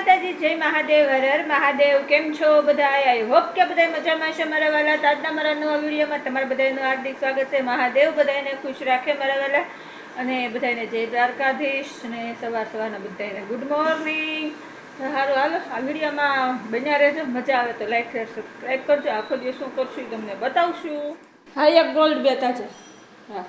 માતાજી, જય મહાદેવ, હર મહાદેવ, કેમ છો બધા આઈ હોપ કે બધા મજામાં છે મારા વાલા. તાજના મારા નવા વિડીયોમાં તમારા બધાનું હાર્દિક સ્વાગત છે. મહાદેવ બધાને ખુશ રાખે મારા વાલા. અને બધાને જય દ્વારકાધીશ ને સવાર સવારના બધાને ગુડ મોર્નિંગ સારું હાલો આ વિડીયોમાં બન્યા રહેજો. મજા આવે તો લાઈક શેર સબસ્ક્રાઈબ કરજો. આખો દિવસ શું કરશું તમને બતાવશું. હા, એક ગોલ્ડ બેતા છે. હા.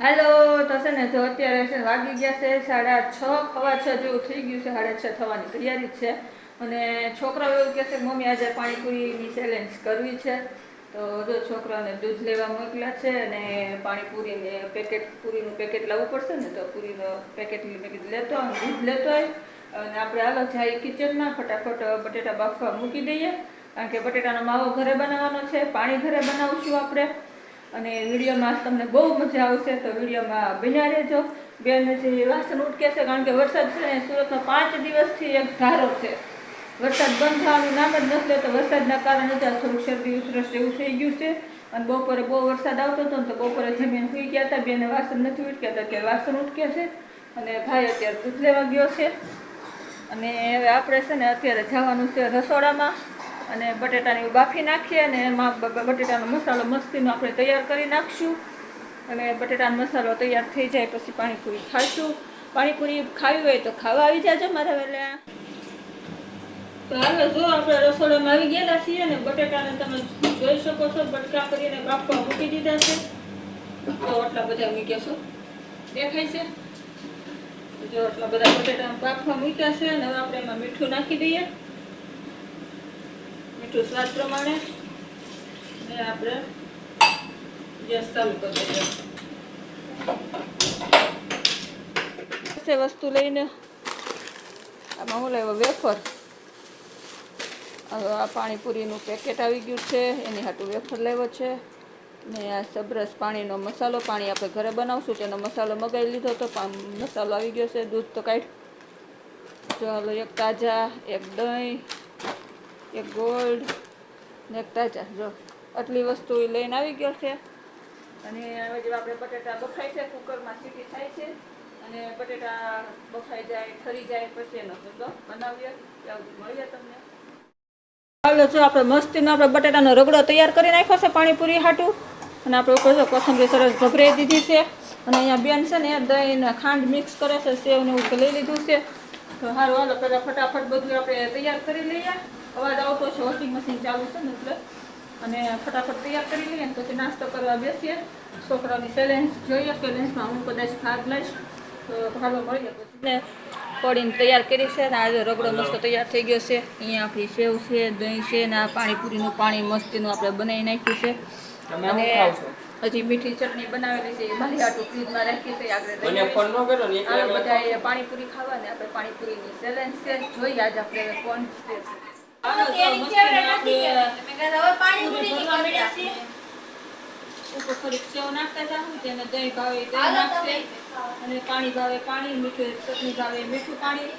હાલો, તો છે ને જો અત્યારે છે વાગી ગયા છે સાડા છ સવા છ જેવું થઈ ગયું છે, સાડા છ થવાની તૈયારી છે. અને છોકરાઓ એવું કહે છે, મમ્મી આજે પાણીપુરીની ચેલેન્જ કરવી છે. તો જો છોકરાઓને દૂધ લેવા મોકલ્યા છે અને પાણીપુરીને પેકેટ પૂરીનું પેકેટ લાવવું પડશે ને, તો પૂરીનો પેકેટ મેં લેતો અને દૂધ લેતો હોય અને આપણે હાલો જાય કિચનમાં ફટાફટ બટેટા બાફવા મૂકી દઈએ. કારણ કે બટેટાનો માવો ઘરે બનાવવાનો છે, પાણી ઘરે બનાવશું આપણે. અને વિડીયોમાં તમને બહુ મજા આવશે. તો વિડીયોમાં બન્યા રહેજો. બેન જે વાસણ ઉટકે છે કારણ કે વરસાદ છે ને સુરતમાં પાંચ દિવસથી એક ધારો છે. વરસાદ બંધ થવાનું નામ જ નથી લેતો. વરસાદના કારણે ત્યાં થોડુંક શરદી, ઉધરસ જેવું થઈ ગયું છે. અને બપોરે બહુ વરસાદ આવતો હતો ને તો બપોરે જમીન સુઈ ગયા હતા. બેને વાસણ નથી ઉટક્યા હતા કે વાસણ ઉટકે છે. અને ભાઈ અત્યારે દૂધ લેવા ગયો છે. અને હવે આપણે છે ને અત્યારે જવાનું છે રસોડામાં. અને બટેટાને બાફી નાખીએ અને એમાં બટેટાનો મસાલો મસ્તીનો આપણે તૈયાર કરી નાખશું. અને બટેટાનો મસાલો તૈયાર થઈ જાય પછી પાણીપુરી ખાઈશું પાણીપુરી ખાવી હોય તો ખાવા આવી જાજો મારા વહેલા તો હાલો, જો આપણે રસોડામાં આવી ગયેલા છીએ ને બટેટાને તમે જોઈ શકો છો, બટકા કરીને બાફવા મૂકી દીધા છે. તો આટલા બધા મૂક્યા છો. દેખાય છે? જો આટલા બધા બટેટા બાફવા મૂક્યા છે અને હવે આપણે એમાં મીઠું નાખી દઈએ. મીઠું સ્વાદ પ્રમાણે અને આપણે ગેસ ચાલુ કરી દઈએ. વસ્તુ લઈને આમાં હું લેવો વેફર. આ પાણીપુરીનું પેકેટ આવી ગયું છે, એની હાટું વેફર લેવો છે. ને આ સબરસ પાણીનો મસાલો પાણી આપણે ઘરે બનાવશું તેનો મસાલો મગાવી લીધો તો મસાલો આવી ગયો છે, દૂધ તો કાઢ. હાલો એક તાજા, એક દહીં. એક ગોલ્ડ ને એક તાજા, જો. આટલી વસ્તુ એ લઈને આવી ગયો છે. અને હવે જે આપણે બટેટા બફાય છે, કુકરમાં સીટી થાય છે, અને બટેટા બફાઈ જાય, ઠરી જાય, પછી એનો સુધો બનાવીએ. મળીએ તમને. હાલો, જો આપણે મસ્તીનો આપણે બટેટાનો રગડો તૈયાર કરી નાખ્યો છે, પાણીપુરી હાટું. અને આપણે ઉપર જો કોથંબરી સરસ ભભરાઈ દીધી છે. અને અહીંયા બેન છે ને દહીં ખાંડ મિક્સ કરે છે સેવ ને એવું લઈ લીધું છે. તો સારું હાલો, પહેલાં ફટાફટ બધું આપણે તૈયાર કરી લઈએ. અવાજ આવતો છે વોશિંગ મશીન ચાલુ છે ને એટલે અને ફટાફટ તૈયાર કરી લઈએ ને પછી નાસ્તો કરવા બેસીએ. છોકરાઓની ચેલેન્જ જોઈએ સેલેન્સમાં હું કદાચ ભાગ લઈશ. તો ભાગો મળીએ પછી. ને પડીને તૈયાર કરી છે ને આજે રગડો મસ્તો તૈયાર થઈ ગયો છે. અહીંયા આપણી સેવ છે દહીં છે ને આ પાણીપુરીનું પાણી મસ્તીનું આપણે બનાવી નાખ્યું છે. અને હજી મીઠી ચટણી બનાવેલી છે એ મારી આટું ફ્રીજમાં રાખી છે આગળ લઈ ફોન ન કર્યો ને એટલે બધાએ પાણીપુરી ખાવા ને આપણે પાણીપુરીની ચેલેન્જ છે. જોઈએ આજે આપણે કોણ છે. પૂરી અને પાણી ભાવે પાણી મીઠું ચટણી ભાવે મીઠું પાણી.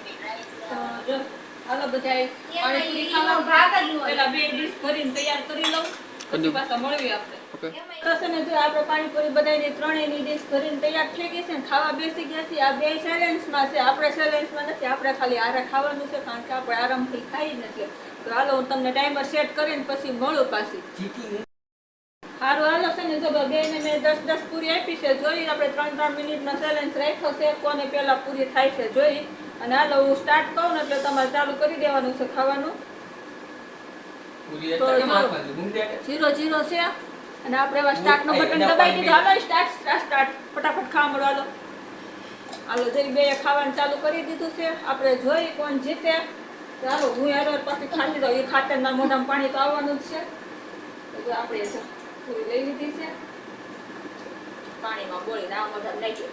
તો હાલો બધાએ પાણીપુરી ખાવા પેલા બે ડીશ ભરીને તૈયાર કરી લઉં પછી પાછા મળવી આપણે. ઓકે તો છે જો આપણે પાણીપુરી બધાની ત્રણેયની ડીશ ભરીને તૈયાર થઈ ગઈ છે ને ખાવા બેસી ગયા છીએ. આ બે ચેલેન્જમાં છે. આપણે ચેલેન્જમાં નથી આપણે ખાલી આરે ખાવાનું છે કારણ કે આપણે આરામથી ખાઈ નથી. તો હાલો હું તમને ટાઈમર સેટ કરીને પછી મળું પાછી. સારું હાલો છે ને જો બેને મેં દસ દસ પૂરી આપી છે. જોઈ આપણે ત્રણ ત્રણ મિનિટનો ચેલેન્જ રાખ્યો છે. કોને પહેલા પૂરી થાય છે જોઈ. અને હાલો હું સ્ટાર્ટ કહું ને એટલે તમારે ચાલુ કરી દેવાનું છે ખાવાનું. જીરો જીરો છે. અને આપણે હવે સ્ટાર્ટ નો બટન પર દીધું. હાલો સ્ટાર્ટ સ્ટાર્ટ સ્ટાર્ટ ફટાફટ ખાવા મળો હાલો. હાલો જઈ બે ખાવાનું ચાલુ કરી દીધું છે આપણે જોઈ કોણ જીતે. ચાલો હું યાર પાછી ખાતી દઉં એ ખાતરના મોઢામાં પાણી તો આવવાનું જ છે. આપણે પૂરી લઈ લીધી છે. પાણીમાં બોળીને આ મોઢા નાખી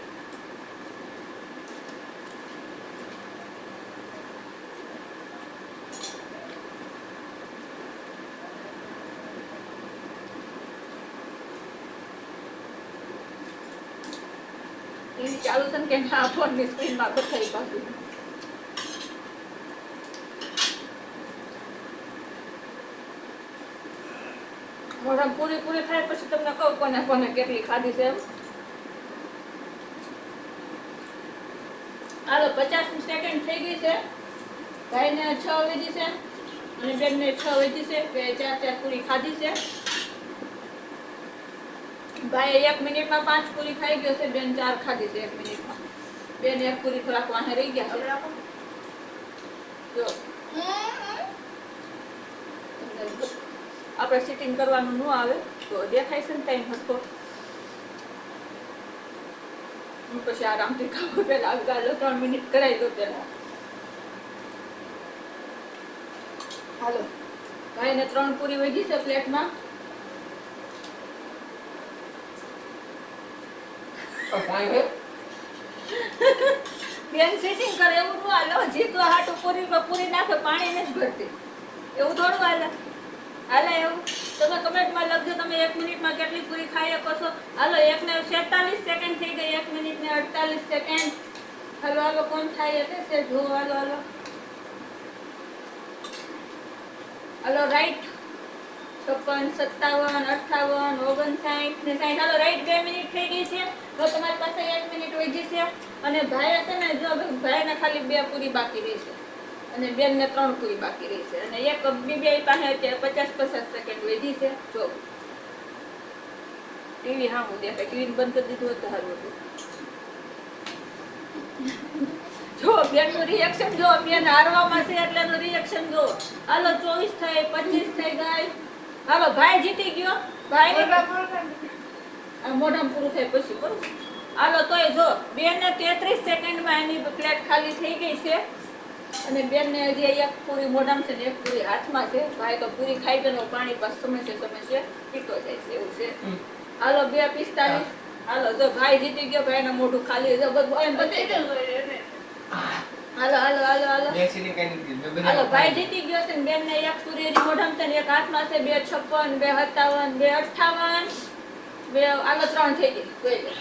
ચાલુ છે કે ના, ફોનની સ્ક્રીનમાં બતાવી પાછું મોઢામાં પૂરી પૂરી થાય પછી તમને કહું કોને કોને કેટલી ખાધી છે એમ. હાલો પચાસ સેકન્ડ થઈ ગઈ છે. ભાઈને છ વેજી છે અને બેનને છ વેજી છે. બે, ચાર ચાર પૂરી ખાધી છે. ભાઈ એક મિનિટમાં પાંચ પૂરી ખાઈ ગયો છે, બેન ચાર ખાધી છે એક મિનિટમાં. બેન એક પૂરી થોડાક વાહે રહી ગયા છે. જો. આપણે સિટિંગ કરવાનું ન આવે. તો દેખાય છે ને ટાઈમ હતો હું પછી આરામથી ખાવું પહેલાં ગાલો ત્રણ મિનિટ કરાવી દો પહેલાં. હાલો. ભાઈને ત્રણ પૂરી વહી છે પ્લેટમાં પાણી હે? બેન સિટિંગ કરે, એવું ન હાલો. જીતો હાટું પૂરી પર નાખે, પાણી નથી ભરતી. એવું થોડું હાલે. હાલે એવું? તમે કમેન્ટમાં લખજો, તમે એક મિનિટમાં કેટલી પૂરી ખાઈ શકો છો. હાલો, એકને છેતાલીસ સેકન્ડ થઈ ગઈ, એક મિનિટ ને અડતાલીસ સેકન્ડ હાલો હાલો, કોણ થાય એટલે છે જો હાલો હાલો. હાલો રાઈટ છપ્પન, સત્તાવન અઠાવન ઓગણસાઠ ને સાઠ હાલો રાઈટ બે મિનિટ થઈ ગઈ છે. તો તમારી પાસે એક મિનિટ વધી છે. અને ભાઈ હશે ને, જો ભાઈને ખાલી બે પૂરી બાકી રહી છે. અને બેનને ત્રણ પૂરી બાકી રહી અને એક બીબી પાસે અત્યારે પચાસ પચાસ સેકન્ડ વધી છે. જો. ટીવી હા, હું દેખાય. ટીવી બંધ કરી દીધું હતું સારું હતું. જો, બેનનું રિએક્શન જો, બેન હારવામાં છે એટલે એનું રિએક્શન જો. હાલો, ચોવીસ થાય પચીસ થઈ ગઈ હાલો ભાઈ જીતી ગયો. ભાઈ આ મોઢામાં પૂરું થાય પછી બરોબર હાલો તોય જો બેનને તેત્રીસ સેકન્ડમાં એની પ્લેટ ખાલી થઈ ગઈ છે. અને બેન ને હજી એક પૂરી મોઢામાં છે ને એક પૂરી હાથમાં છે. ભાઈ તો પૂરી ખાઈ ગયો ને પાણી પાસ સમસ્યા સમસ્યા પીતો જાય છે એવું છે. હાલો બે પિસ્તાલીસ. હાલો જો ભાઈ જીતી ગયો ભાઈનું મોઢું ખાલી જો બધું. હાલો હાલો હાલો હાલો. સીધી કઈ નથી હાલો ભાઈ જીતી ગયો છે ને બેનને એક પૂરી હજી મોઢામાં છે ને એક હાથમાં છે બે છપ્પન બે સત્તાવન બે અઠ્ઠાવન બે હાલો ત્રણ થઈ ગઈ. જોઈ લો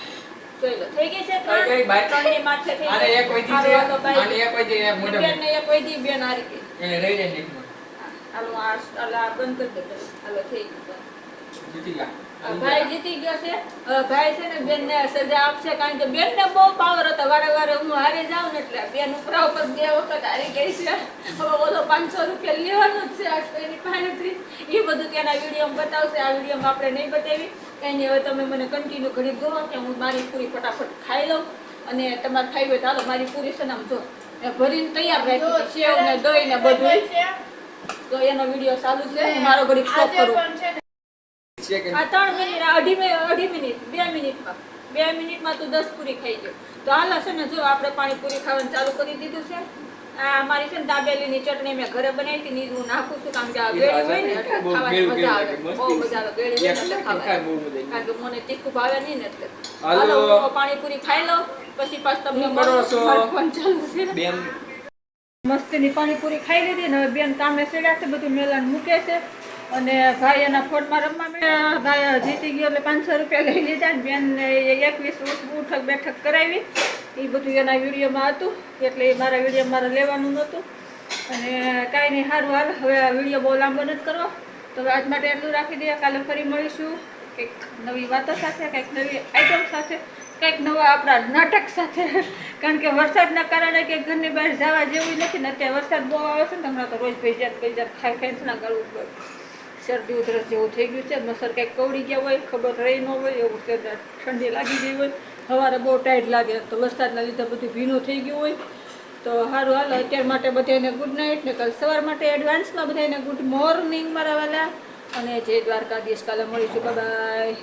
જોઈ લો. થઈ ગઈ છે ત્રણ કઈ કઈ ત્રણની માથે થઈ ગઈ. એક વધી છે અને એક વધી એક મોઢામાં. બેનને એક વધી બેન હારી ગઈ એ રહી નીકળો. હાલો આ હાલો, આ બંધ કરી દે હાલો થઈ ગયું જીતી ગયા. ભાઈ જીતી ગયો છે. ભાઈ છે ને બેન ને સજા આપશે કારણ કે બેન ને બહુ પાવર હતો. વારે વારે હું હારી જાઉં ને એટલે બેન ઉપરા ઉપર બે વખત હારી ગઈ છે. હવે ઓલો પાંચસો રૂપિયા લેવાનું જ છે આજ એની પાસેથી એ બધું તેના વિડીયોમાં બતાવશે. આ વિડીયોમાં આપણે નહીં બતાવી. કંઈ નહીં હવે તમે મને કન્ટિન્યુ ઘડી દો કે હું મારી પૂરી ફટાફટ ખાઈ લઉં. અને તમારે ખાઈ હોય તો હાલો મારી પૂરી છે ને આમ જો ભરીને તૈયાર રાખી સેવ ને દહીં ને બધું તો એનો વીડિયો ચાલુ છે મારો ઘડી સ્ટોપ કરું. છે આ ત્રણ મિનિટ અઢી અઢી મિનિટ બે મિનિટમાં. બે મિનિટમાં તું દસ પૂરી ખાઈ ગયો તો હાલ હશે ને જો આપણે પાણીપુરી ખાવાનું ચાલુ કરી દીધું છે. આ અમારી છે ને દાબેલીની ચટણી મેં ઘરે બનાવી હતી ને નાખું છું કારણ કે આ ઈ હોય ને રાજા એટલે બહુ ખાવાની મજા આવે. મસ્તી. બહુ મજા આવે ગળી એટલે ખાવાની. બહુ મજા આવી. કારણ કે મને તીખું ભાવે નહીં ને એટલે. હાલો. ખાઈ લઉં પછી પાછું તમને કરો છો? ચાલુ છે. બેન. મસ્તીની પાણીપુરી ખાઈ લીધી ને હવે બેન કામે ચડ્યા છે બધું મેલાન મૂકે છે. અને ભાઈ એના ફોનમાં રમવા મેં ભાઈ જીતી ગયો એટલે પાંચસો રૂપિયા લઈ લીધા ને બેન એકવીસ ઉઠક બેઠક કરાવી. એ બધું એના વિડીયોમાં હતું, એટલે એ મારા વીડિયો મારે લેવાનું નહોતું. અને કાંઈ નહીં, સારું હાલ. હવે વીડિયો બહુ લાંબો નથી કરવો. તો આજ માટે એટલું રાખી દઈએ. કાલે ફરી મળીશું. કંઈક નવી વાતો સાથે, કંઈક નવી આઈટમ સાથે, કંઈક નવા આપણા નાટક સાથે. કારણ કે વરસાદના કારણે કે ઘરની બહાર જવા જેવું નથી ને અત્યારે વરસાદ બહુ આવે છે ને હમણાં તો રોજ ભેજાત ભેજાત ખાઈ ખાઈને ના કરવું પડે. શરદી ઉધરસ જેવું થઈ ગયું છે. મસર કંઈક કવડી ગયા હોય, ખબર રહી ન હોય, એવું છે. ઠંડી લાગી ગઈ હોય. સવારે બહુ ટાઈટ લાગે. તો વરસાદના લીધે બધું ભીનું થઈ ગયું હોય. તો સારું હાલો, અત્યાર માટે બધાને ગુડ નાઇટ ને કાલ સવાર માટે એડવાન્સમાં બધાને ગુડ મોર્નિંગ મારા વાલા. અને જય દ્વારકાધીશ. કાલે મળીશું. બાય